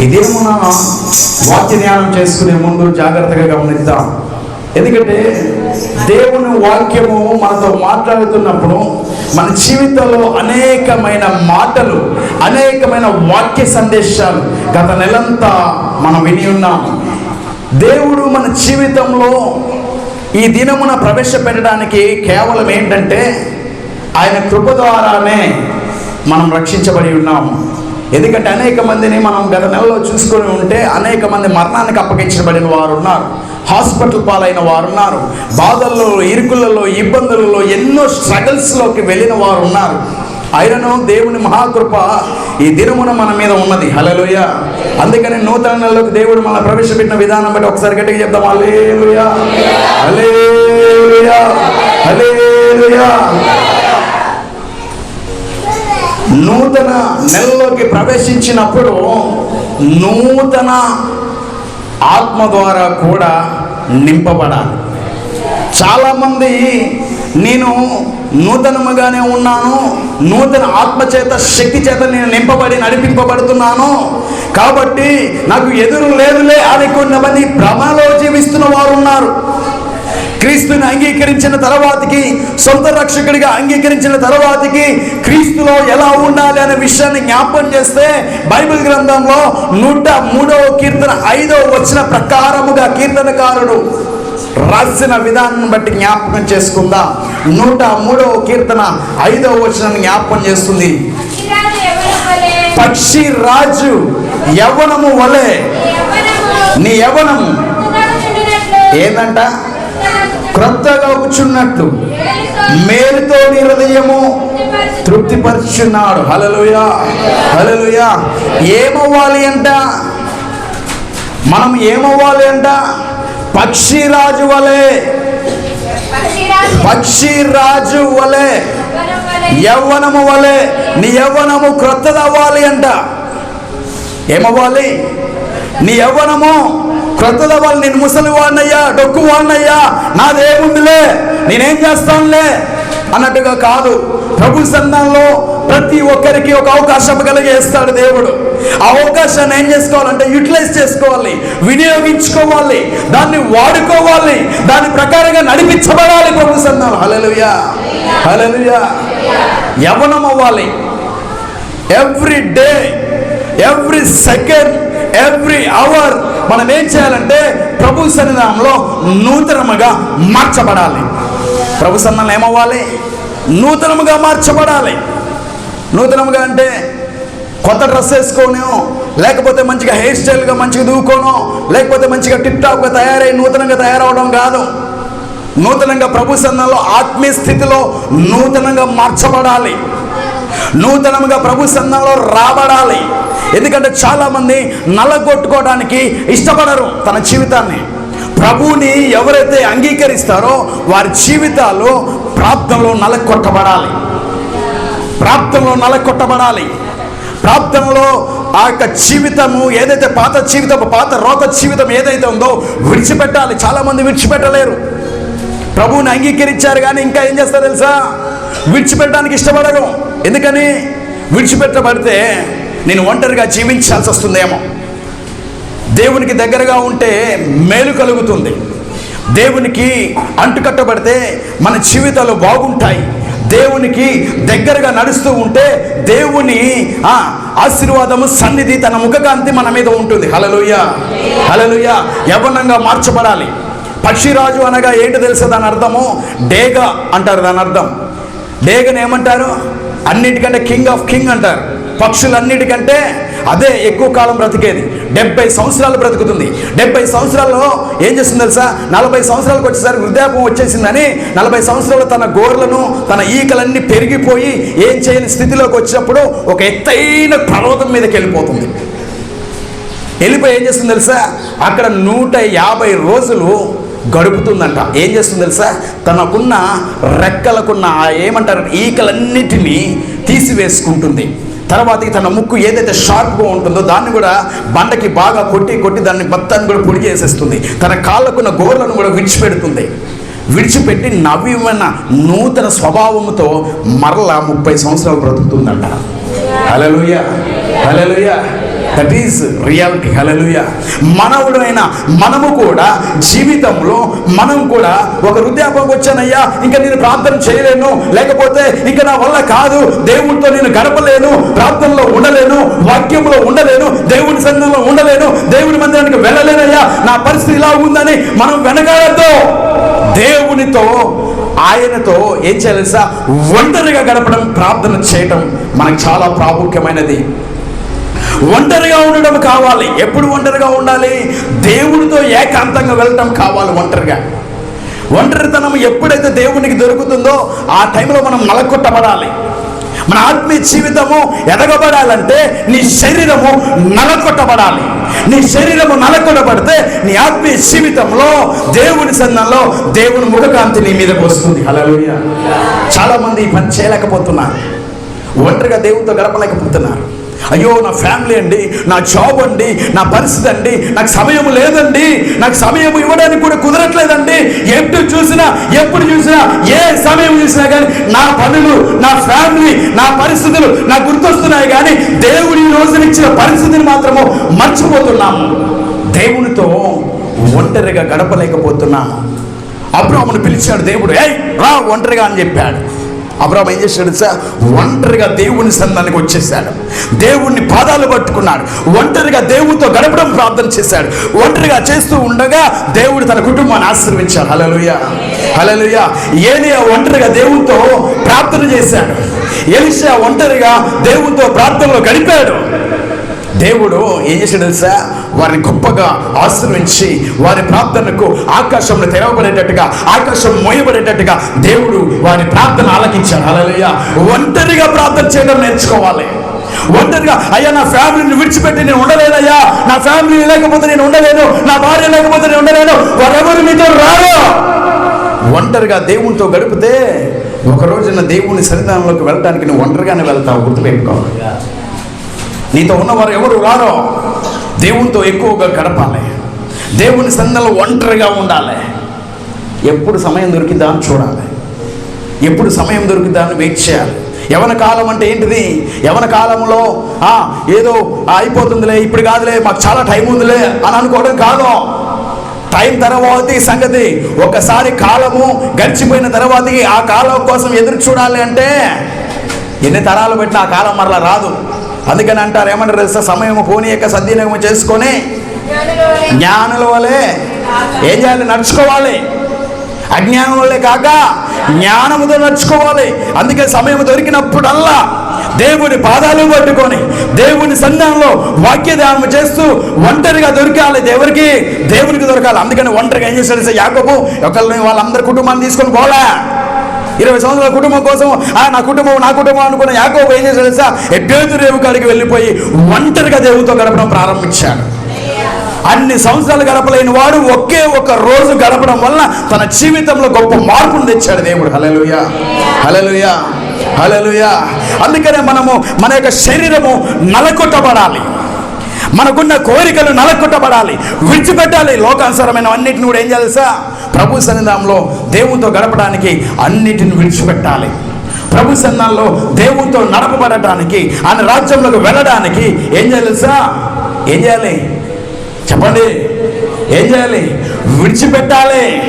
ఈ నా వాక్య ధ్యానం చేసుకునే ముందు జాగ్రత్తగా గమనిద్దాం. ఎందుకంటే దేవుని వాక్యము మనతో మాట్లాడుతున్నప్పుడు మన జీవితంలో అనేకమైన మాటలు అనేకమైన వాక్య సందేశాలు గత నెలంతా మనం విని ఉన్నాం. దేవుడు మన జీవితంలో ఈ దినమున ప్రవేశపెట్టడానికి కేవలం ఏంటంటే ఆయన కృప ద్వారానే మనం రక్షించబడి ఉన్నాము. ఎందుకంటే అనేక మందిని మనం గత నెలలో చూసుకొని ఉంటే అనేక మంది మరణానికి అప్పగించబడిన వారు ఉన్నారు హాస్పిటల్ పాలైన వారు ఉన్నారు బాధల్లో ఇరుకులలో ఇబ్బందులలో ఎన్నో స్ట్రగల్స్లోకి వెళ్ళిన వారు ఉన్నారు అయినను దేవుని మహాకృప ఈ దినమున మన మీద ఉన్నది. హలలుయ అందుకని నూతన నెలలోకి దేవుడు మన ప్రవేశపెట్టిన విధానం బట్టి ఒకసారి గట్టిగా చెప్దాం. అలేలుయా అలేలుయా అలేలుయా నూతన నెలలోకి ప్రవేశించినప్పుడు నూతన ఆత్మ ద్వారా కూడా నింపబడాలి. చాలామంది నేను నూతనముగానే ఉన్నాను నూతన ఆత్మ చేత శక్తి చేత నేను నింపబడి నడిపింపబడుతున్నాను. కాబట్టి నాకు ఎదురు లేదులే అని కొంతమంది భ్రమలో జీవిస్తున్న వారు ఉన్నారు క్రీస్తుని అంగీకరించిన తర్వాతకి సొంత రక్షకుడిగా అంగీకరించిన తర్వాతకి క్రీస్తులో ఎలా ఉండాలి అనే విషయాన్ని జ్ఞాపకం చేస్తే బైబిల్ గ్రంథంలో నూట మూడవ కీర్తన ఐదవ వచ్చిన ప్రకారముగా కీర్తనకారుడు రాసిన విధానం బట్టి జ్ఞాపకం చేసుకుందాం నూట మూడవ కీర్తన ఐదవ వచనం జ్ఞాపకం చేస్తుంది? పక్షి రాజు యవనము వలె నీ యవనము ఏందంట క్రొత్తగా కూర్చున్నట్లు మేలుతో నీ హృదయము తృప్తిపరుచున్నాడు. హలలుయా హలలుయా ఏమవ్వాలి అంట? మనం ఏమవ్వాలి అంట? పక్షిరాజు వలె. పక్షిరాజు వలె వలె. యవ్వనము వలె. నీ యవ్వనము క్రొత్తదవ్వాలి అంట. ఏమవ్వాలి? నీ యవ్వనము క్రొత్తదవ్వాలి నేను ముసలి వాడినయ్యా డొక్కు వాడినయ్యా నాదేముందిలే నేనేం చేస్తానులే? అన్నట్టుగా కాదు. ప్రభు సంఘంలో ప్రతి ఒక్కరికి ఒక అవకాశం కలిగేస్తాడు దేవుడు. ఆ అవకాశాన్ని ఏం చేసుకోవాలంటే యూటిలైజ్ చేసుకోవాలి వినియోగించుకోవాలి దాన్ని వాడుకోవాలి దాని ప్రకారంగా నడిపించబడాలి ప్రభు సంఘం హలలుయా హలలుయా యవనం అవ్వాలి every day every second every hour మనం ఏం చేయాలంటే ప్రభు సన్నిధానంలో నూతనముగా మార్చబడాలి. ప్రభు సన్నిధానం ఏమవ్వాలి? నూతనముగా మార్చబడాలి. నూతనముగా అంటే కొత్త డ్రెస్ వేసుకోను లేకపోతే మంచిగా హెయిర్ స్టైల్గా మంచిగా దూకోను లేకపోతే మంచిగా టిప్ టాప్గా తయారై నూతనంగా తయారవడం కాదు. నూతనంగా ప్రభు సన్నంలో ఆత్మీయ స్థితిలో నూతనంగా మార్చబడాలి. నూతనంగా ప్రభు సన్నంలో రాబడాలి. ఎందుకంటే చాలామంది నలగొట్టుకోవడానికి ఇష్టపడరు తన జీవితాన్ని. ప్రభువుని ఎవరైతే అంగీకరిస్తారో వారి జీవితాలు ప్రాప్తంలో నలగొట్టబడాలి ప్రాప్తంలో నలగొట్టబడాలి ప్రాప్తంలో ఆ యొక్క జీవితము ఏదైతే పాత జీవితం పాత రోత జీవితం ఏదైతే ఉందో విడిచిపెట్టాలి. చాలామంది విడిచిపెట్టలేరు. ప్రభువుని అంగీకరించారు కానీ ఇంకా ఏం చేస్తారు తెలుసా? విడిచిపెట్టడానికి ఇష్టపడరు. ఎందుకని? విడిచిపెట్టబడితే నేను ఒంటరిగా జీవించాల్సి వస్తుందేమో. దేవునికి దగ్గరగా ఉంటే మేలు కలుగుతుంది. దేవునికి అంటుకట్టబడితే మన జీవితాలు బాగుంటాయి. దేవునికి దగ్గరగా నడుస్తూ ఉంటే దేవుని ఆశీర్వాదము సన్నిధి తన ముఖకాంతి మన మీద ఉంటుంది. హలలుయ హలలుయ యవనంగా మార్చబడాలి. పక్షిరాజు అనగా ఏంటి తెలుసా దాని అర్థము? డేగ అంటారు దాని అర్థం. డేగని ఏమంటారు? అన్నిటికంటే కింగ్ ఆఫ్ కింగ్ అంటారు. పక్షులన్నిటికంటే అదే ఎక్కువ కాలం బ్రతికేది. డెబ్బై సంవత్సరాలు బ్రతుకుతుంది. డెబ్బై సంవత్సరాల్లో ఏం చేస్తుంది తెలుసా? నలభై సంవత్సరాలకు వచ్చేసరికి వృద్ధాపం వచ్చేసిందని నలభై సంవత్సరాలు తన గోర్లను తన ఈకలన్నీ పెరిగిపోయి ఏం చేయని స్థితిలోకి వచ్చినప్పుడు ఒక ఎత్తైన పర్వతం మీదకి వెళ్ళిపోతుంది. వెళ్ళిపోయి ఏం చేస్తుంది తెలుసా? అక్కడ నూట యాభై రోజులు గడుపుతుందంట. ఏం చేస్తుంది తెలుసా? తనకున్న రెక్కలకున్న ఏమంటారు ఈకలన్నిటినీ తీసివేసుకుంటుంది. తర్వాతకి తన ముక్కు ఏదైతే షార్ప్గా ఉంటుందో దాన్ని కూడా బండకి బాగా కొట్టి కొట్టి దాన్ని మొత్తాన్ని కూడా పొడి చేసేస్తుంది. తన కాళ్ళకున్న గోర్లను కూడా విడిచిపెడుతుంది. విడిచిపెట్టి నవ్యమైన నూతన స్వభావంతో మరలా ముప్పై సంవత్సరాలు బ్రతుకుతుందంట. Hallelujah hallelujah that is reality hallelujah మనవుడైన మనము కూడా జీవితంలో మనం కూడా ఒక వృద్ధాపంకి వచ్చానయ్యా ఇంకా నేను ప్రార్థన చేయలేను లేకపోతే ఇంకా నా వల్ల కాదు దేవుడితో నేను గడపలేను ప్రార్థనలో ఉండలేను వాక్యంలో ఉండలేను దేవుడి సంఘంలో ఉండలేను దేవుడి మందిరానికి వెళ్ళలేనయ్యా నా పరిస్థితి ఇలా ఉందని మనం వెనకాడద్దు. దేవునితో ఆయనతో ఏం చేయాలి సార్ ఒంటరిగా గడపడం ప్రార్థన చేయటం మనకు చాలా ప్రాముఖ్యమైనది. ఒంటరిగా ఉండడం కావాలి. ఎప్పుడు ఒంటరిగా ఉండాలి? దేవుడితో ఏకాంతంగా వెళ్ళటం కావాలి ఒంటరిగా. ఒంటరితనం ఎప్పుడైతే దేవునికి దొరుకుతుందో ఆ టైంలో మనం నలకొట్టబడాలి. మన ఆత్మీయ జీవితము ఎదగబడాలంటే నీ శరీరము నలకొట్టబడాలి. నీ శరీరము నలకొట్టబడితే నీ ఆత్మీయ జీవితంలో దేవుని సన్నంలో దేవుని ముఖకాంతి నీ మీదకి వస్తుంది. హల్లెలూయా. చాలా మంది ఈ పని చేయలేకపోతున్నారు. ఒంటరిగా దేవునితో గడపలేకపోతున్నారు. అయ్యో నా ఫ్యామిలీ అండి నా జాబ్ అండి నా పరిస్థితి అండి నాకు సమయం లేదండి నాకు సమయం ఇవ్వడానికి కూడా కుదరట్లేదండి. ఎప్పుడు చూసినా ఎప్పుడు చూసినా ఏ సమయం చూసినా కానీ నా పనులు నా ఫ్యామిలీ నా పరిస్థితులు నాకు గుర్తొస్తున్నాయి కానీ దేవుడి ఈ రోజున ఇచ్చిన పరిస్థితిని మాత్రము మర్చిపోతున్నాము దేవునితో ఒంటరిగా గడపలేకపోతున్నాము అబ్రాహ్మను పిలిచాడు దేవుడు ఏయ్ రా ఒంటరిగా అని చెప్పాడు. అబ్రాహం ఏం చేశాడు సార్ ఒంటరిగా దేవుని సంధానికి వచ్చేసాడు. దేవుణ్ణి పాదాలు పట్టుకున్నాడు. ఒంటరిగా దేవుడితో గడపడం ప్రార్థన చేశాడు. ఒంటరిగా చేస్తూ ఉండగా దేవుడు తన కుటుంబాన్ని ఆశ్రమించాడు హలలుయ హలలుయ ఏలియా ఒంటరిగా దేవునితో ప్రార్థన చేశాడు. ఎలిషా ఒంటరిగా దేవునితో ప్రార్థనలో గడిపాడు. దేవుడు ఏం చేశాడు తెలుసా? వారిని గొప్పగా ఆశ్రయించి వారి ప్రార్థనకు ఆకాశంలో తెరవబడేటట్టుగా ఆకాశం మోయబడేటట్టుగా దేవుడు వారి ప్రార్థన ఆలకించాడు. అలలుయ ఒంటరిగా ప్రార్థన చేయడం నేర్చుకోవాలి. ఒంటరిగా అయ్యా నా ఫ్యామిలీని విడిచిపెట్టి నేను ఉండలేనయ్యా. నా ఫ్యామిలీ లేకపోతే నేను ఉండలేను. నా భార్య లేకపోతే నేను ఉండలేను. వారెవరు మీతో రారు? ఒంటరిగా దేవునితో గడిపితే ఒక రోజున దేవుని సన్నిధానంలోకి వెళ్ళడానికి నువ్వు ఒంటరిగానే వెళ్తావు. గుర్తుపెట్టుకోవాలి నీతో ఉన్నవారు ఎవరు రారో దేవునితో ఎక్కువగా గడపాలి. దేవుని సన్నలు ఒంటరిగా ఉండాలి. ఎప్పుడు సమయం దొరికిందా అని చూడాలి. ఎప్పుడు సమయం దొరికిందా అని వెయిట్ చేయాలి. యవన కాలం అంటే ఏంటిది? యవన కాలంలో ఏదో అయిపోతుందిలే ఇప్పుడు కాదులే మాకు చాలా టైం ఉందిలే అని అనుకోవడం కాదు. టైం తర్వాత ఈ సంగతి ఒకసారి కాలము గడిచిపోయిన తర్వాత ఆ కాలం కోసం ఎదురు చూడాలి అంటే ఎన్ని తరాలు పెట్టినా ఆ కాలం మరలా రాదు. అందుకని అంటారు ఏమంటారు తెలుసా? సమయం పోనీయక సద్వినియోగం చేసుకొని జ్ఞానుల వలె ఏం చేయాలి? నడుచుకోవాలి. అజ్ఞానం వల్లే కాక జ్ఞానముతో నడుచుకోవాలి. అందుకే సమయం దొరికినప్పుడల్లా దేవుని పాదాలు పట్టుకొని దేవుని సంధానంలో వాక్య ధ్యానం చేస్తూ ఒంటరిగా దొరకాలి దేవునికి దేవునికి దొరకాలి. అందుకని ఒంటరిగా ఏం చేశాడు సార్ ఒకళ్ళని వాళ్ళందరి కుటుంబాన్ని తీసుకొని పోలే. ఇరవై సంవత్సరాల కుటుంబం కోసం ఆ నా కుటుంబం నా కుటుంబం అనుకున్న యాకోబు ఏం చేశాడు సార్ ఎబ్బేదు రేవు కాడికి వెళ్ళిపోయి ఒంటరిగా దేవుతో గడపడం ప్రారంభించాడు. అన్ని సంవత్సరాలు గడపలేని వాడు ఒకే ఒక రోజు గడపడం వల్ల తన జీవితంలో గొప్ప మార్పును తెచ్చాడు దేవుడు. హలలుయా హలలుయా హలలుయా అందుకనే మనము మన యొక్క శరీరము నలకొట్టబడాలి. మనకున్న కోరికలు నలకొట్టబడాలి విడిచిపెట్టాలి. లోకానుసరమైన అన్నిటిని కూడా ఏం చేయాలి ప్రభు సన్నిధానంలో దేవునితో గడపడానికి అన్నిటిని విడిచిపెట్టాలి. ప్రభు సన్నాల్లో దేవునితో నడపబడటానికి ఆయన రాజ్యంలోకి వెళ్ళడానికి ఏం చేయాలి సార్ ఏం చేయాలి? చెప్పండి. ఏం చేయాలి? విడిచిపెట్టాలి.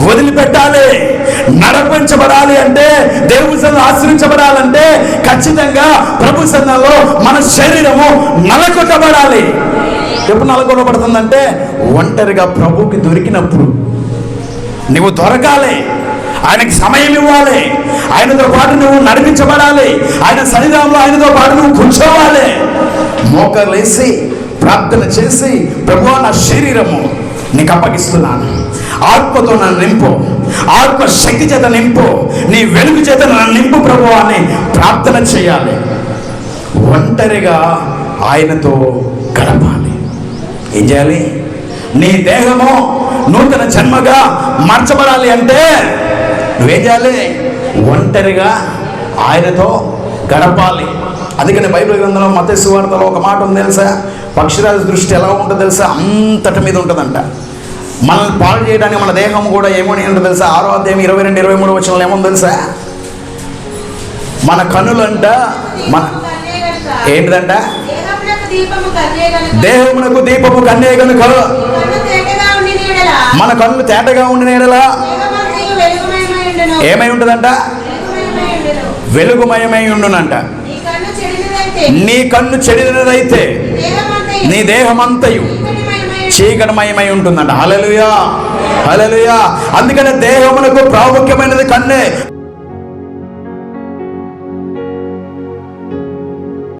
వదిలిపెట్టాలి. నడపించబడాలి అంటే దేవుని సన్నిధిలో ఆశ్రయించబడాలంటే ఖచ్చితంగా ప్రభు సన్నిధిలో మన శరీరము నలకొట్టబడాలి ఎప్పుడు నలకొట్టబడుతుందంటే ఒంటరిగా ప్రభుకి దొరికినప్పుడు. నువ్వు దొరకాలి. ఆయనకి సమయం ఇవ్వాలి. ఆయనతో పాటు నువ్వు నడిపించబడాలి. ఆయన సన్నిధానంలో ఆయనతో పాటు నువ్వు కూర్చోవాలి. మోకర్లేసి ప్రార్థన చేసి ప్రభు నా శరీరము నీకు అప్పగిస్తున్నాను. ఆత్మతో నన్ను నింపు. ఆత్మ శక్తి చేత నింపు. నీ వెలుగు చేత నన్ను నింపు ప్రభు అని ప్రార్థన చేయాలి. ఒంటరిగా ఆయనతో గడపాలి. ఏం చేయాలి? నీ దేహము నూతన జన్మగా మార్చబడాలి అంటే నువ్వేం చేయాలి? ఒంటరిగా ఆయనతో గడపాలి. అందుకని బైబిల్ గ్రంథంలో మత వార్తలో ఒక మాట ఉంది తెలుసా? పక్షిరాజు దృష్టి ఎలా ఉంటుందో తెలుసా? అంతటి మీద ఉంటుందంట. మనల్ని పాడు చేయడానికి మన దేహం కూడా ఏమో ఉంటుంది తెలుసా? ఆరో అధ్యాయం ఇరవై రెండు ఇరవై మూడు వచ్చిన ఏమో తెలుసా? మన కన్నులంట మన ఏంటిదంట? దేహమునకు దీపము కన్నే కనుక మన కన్ను తేటగా ఉండి మన తేటగా ఉండిన ఎడలా ఏమై ఉంటుందంట? వెలుగుమయమై ఉండునంట. నీ కన్ను చెడినదైతే. నీ దేహమంతయు. చీకటమయమై ఉంటుందంట. హలలుయా హలలుయా అందుకనే దేహమునకు ప్రాముఖ్యమైనది కన్నే.